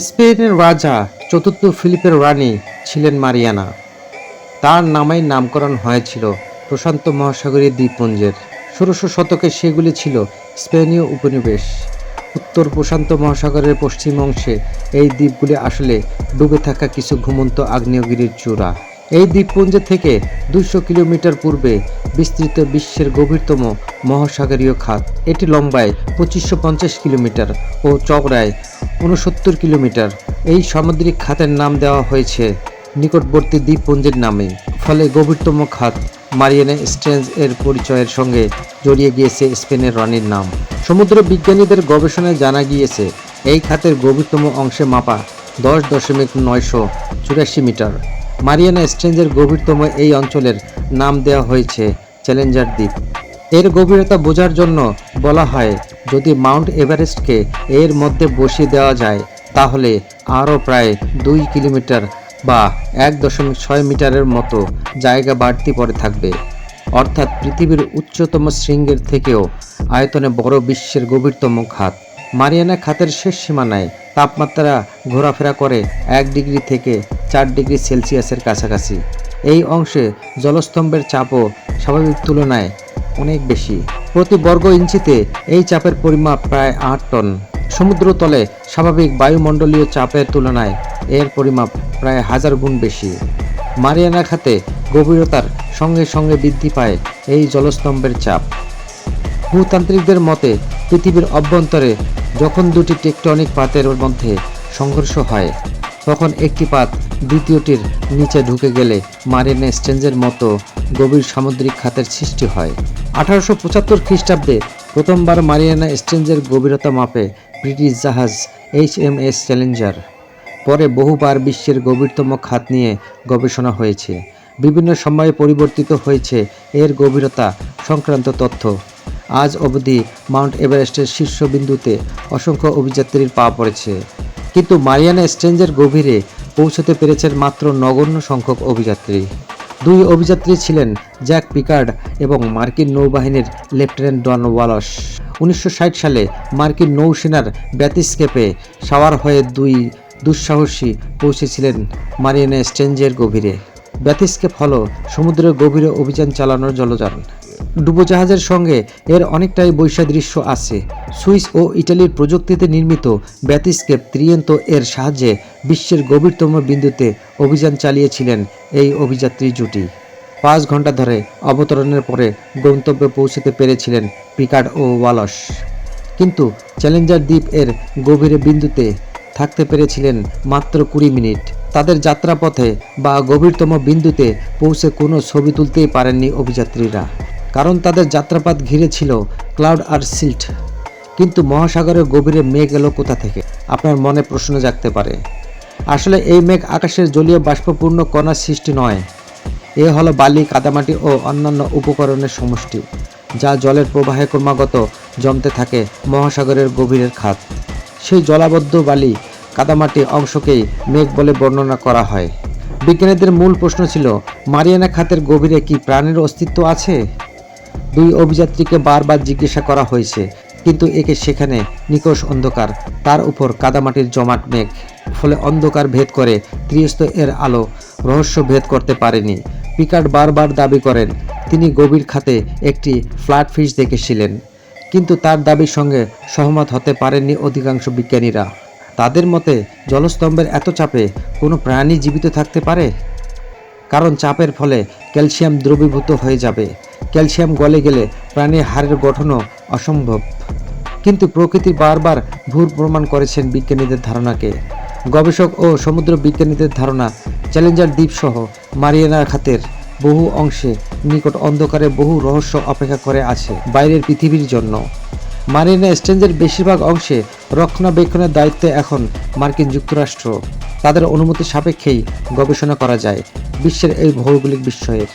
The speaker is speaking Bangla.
স্পেনের রাজা চতুর্থ ফিলিপের রানী ছিলেন মারিয়ানা। তার নামেই নামকরণ হয়েছিল প্রশান্ত মহাসাগরীয় দ্বীপপুঞ্জের। ষোড়শ শতকে সেগুলি ছিল স্পেনীয় উপনিবেশ। উত্তর প্রশান্ত মহাসাগরের পশ্চিম অংশে এই দ্বীপগুলি আসলে ডুবে থাকা কিছু ঘুমন্ত আগ্নেয়গিরির চূড়া। এই দ্বীপপুঞ্জ থেকে দুশো কিলোমিটার পূর্বে বিস্তৃত বিশ্বের গভীরতম মহাসাগরীয় খাত। এটি লম্বায় পঁচিশশো পঞ্চাশ কিলোমিটার ও চওড়ায় উনসত্তর কিলোমিটার। এই সামুদ্রিক খাতের নাম দেওয়া হয়েছে নিকটবর্তী দ্বীপপুঞ্জের নামে। ফলে গভীরতম খাত মারিয়ানা স্ট্রেঞ্জ এর পরিচয়ের সঙ্গে জড়িয়ে গিয়েছে স্পেনের রানীর নাম। সমুদ্র বিজ্ঞানীদের গবেষণায় জানা গিয়েছে, এই খাতের গভীরতম অংশে মাপা দশ দশমিক নয়শো চুরাশি মিটার। মারিয়ানা স্ট্রেঞ্জের গভীরতম এই অঞ্চলের নাম দেওয়া হয়েছে চ্যালেঞ্জার দ্বীপ। এর গভীরতা বোঝার জন্য বলা হয়, যদি মাউন্ট এভারেস্টকে এর মধ্যে বসিয়ে দেওয়া যায়, তাহলে আরও প্রায় দুই কিলোমিটার বা এক দশমিক ছয় মিটারের মতো জায়গা বাড়তি পড়ে থাকবে। অর্থাৎ পৃথিবীর উচ্চতম শৃঙ্গের থেকেও আয়তনে বড় বিশ্বের গভীরতম খাত। মারিয়ানা খাতের শেষ সীমানায় তাপমাত্রা ঘোরাফেরা করে এক ডিগ্রি থেকে চার ডিগ্রি সেলসিয়াসের কাছাকাছি। এই অংশে জলস্তম্ভের চাপও স্বাভাবিক তুলনায় অনেক বেশি। প্রতি বর্গ ইঞ্চিতে এই চাপের পরিমাপ প্রায় আট টন। সমুদ্রতলে স্বাভাবিক বায়ুমণ্ডলীয় চাপের তুলনায় এর পরিমাপ প্রায় হাজার গুণ বেশি। মারিয়ানা খাতে গভীরতার সঙ্গে সঙ্গে বৃদ্ধি পায় এই জলস্তম্ভের চাপ। ভূতান্ত্রিকদের মতে পৃথিবীর অভ্যন্তরে যখন দুটি টেকটনিক পাতের মধ্যে সংঘর্ষ হয়, তখন একটি পাত দ্বিতীয়টির নিচে ঢুকে গেলে মারিয়ানা স্ট্রেঞ্জের মতো গভীর সামুদ্রিক খাতের সৃষ্টি হয়। আঠারোশো পঁচাত্তর খ্রিস্টাব্দে প্রথমবার মারিয়ানা স্ট্রেঞ্জের গভীরতা মাপে ব্রিটিশ জাহাজ এইচ এম এস চ্যালেঞ্জার, পরে বহুবার বিশ্বের গভীরতম খাত নিয়ে গবেষণা হয়েছে। বিভিন্ন সময়ে পরিবর্তিত হয়েছে এর গভীরতা সংক্রান্ত তথ্য। আজ অবধি মাউন্ট এভারেস্টের শীর্ষবিন্দুতে অসংখ্য অভিযাত্রীর পা পড়েছে। কিন্তু মারিয়ানা স্ট্রেঞ্জের গভীরে পৌঁছতে পেরেছেন মাত্র নগণ্য সংখ্যক অভিযাত্রী। দুই অভিযাত্রী ছিলেন জ্যাক পিকার্ড এবং মার্কিন নৌবাহিনীর লেফটেন্যান্ট ডন ওয়ালস উনিশশো ষাট সালে মার্কিন নৌসেনার ব্যাতিস্কেপে সাওয়ার হয়ে দুই দুঃসাহসী পৌঁছেছিলেন মারিয়ানা স্ট্রেঞ্জের গভীরে। ব্যাতিস্কেপ হল সমুদ্রের গভীরে অভিযান চালানোর জলযান। ডুবোজাহাজের সঙ্গে এর অনেকটাই বৈসাদৃশ্য আছে। সুইস ও ইটালির প্রযুক্তিতে নির্মিত ব্যাতিস্কেপ ত্রিয়েন্ত এর সাহায্যে বিশ্বের গভীরতম বিন্দুতে অভিযান চালিয়েছিলেন এই অভিযাত্রী জুটি। পাঁচ ঘণ্টা ধরে অবতরণের পরে গন্তব্যে পৌঁছতে পেরেছিলেন পিকার্ড ও ওয়ালস কিন্তু চ্যালেঞ্জার দ্বীপ এর গভীরে বিন্দুতে থাকতে পেরেছিলেন মাত্র কুড়ি মিনিট। তাদের যাত্রাপথে বা গভীরতম বিন্দুতে পৌঁছে কোনো ছবি তুলতেই পারেননি অভিযাত্রীরা। কারণ তাদের যাত্রাপাত ঘিরে ছিল ক্লাউড আর সিল্ট। কিন্তু মহাসাগরের গভীরে মেঘ এলো কোথা থেকে? আপনার মনে প্রশ্ন জাগতে পারে। আসলে এই মেঘ আকাশের জলীয় বাষ্পপূর্ণ কণার সৃষ্টি নয়। এ হলো বালি, কাদামাটি ও অন্যান্য উপকরণের সমষ্টি, যা জলের প্রবাহে ক্রমাগত জমতে থাকে মহাসাগরের গভীরের খাত। সেই জলাবদ্ধ বালি, কাদামাটি অংশকেই মেঘ বলে বর্ণনা করা হয়। বিজ্ঞানীদের মূল প্রশ্ন ছিল, মারিয়ানা খাতের গভীরে কি প্রাণের অস্তিত্ব আছে? দুই অভিযাত্রীকে বারবার জিজ্ঞাসা করা হয়েছে, কিন্তু একে সেখানে নিকষ অন্ধকার, তার উপর কাদামাটির জমাট মেঘ, ফলে অন্ধকার ভেদ করে ত্রিস্ত এর আলো রহস্য ভেদ করতে পারেনি। পিকার্ড বারবার দাবি করেন, তিনি গভীর খাতে একটি ফ্ল্যাট ফিশ দেখেছিলেন, কিন্তু তার দাবির সঙ্গে সহমত হতে পারেননি অধিকাংশ বিজ্ঞানীরা। তাদের মতে, জলস্তম্ভের এত চাপে কোনো প্রাণী জীবিত থাকতে পারে? কারণ চাপের ফলে ক্যালসিয়াম দ্রবীভূত হয়ে যাবে। ক্যালসিয়াম গলে গেলে প্রাণীর হাড়ের গঠনও অসম্ভব। কিন্তু প্রকৃতি বারবার ভুল প্রমাণ করেছেন বিজ্ঞানীদের ধারণাকে। গবেষক ও সমুদ্র বিজ্ঞানীদের ধারণা, চ্যালেঞ্জার দ্বীপসহ মারিয়ানা খাতের বহু অংশে নিকট অন্ধকারে বহু রহস্য অপেক্ষা করে আছে বাইরের পৃথিবীর জন্য। মারিয়ানা স্ট্রেঞ্জের বেশিরভাগ অংশে রক্ষণাবেক্ষণের দায়িত্বে এখন মার্কিন যুক্তরাষ্ট্র। তাদের অনুমতি সাপেক্ষেই গবেষণা করা যায় বিশ্বের এই ভৌগোলিক বিস্ময়ের।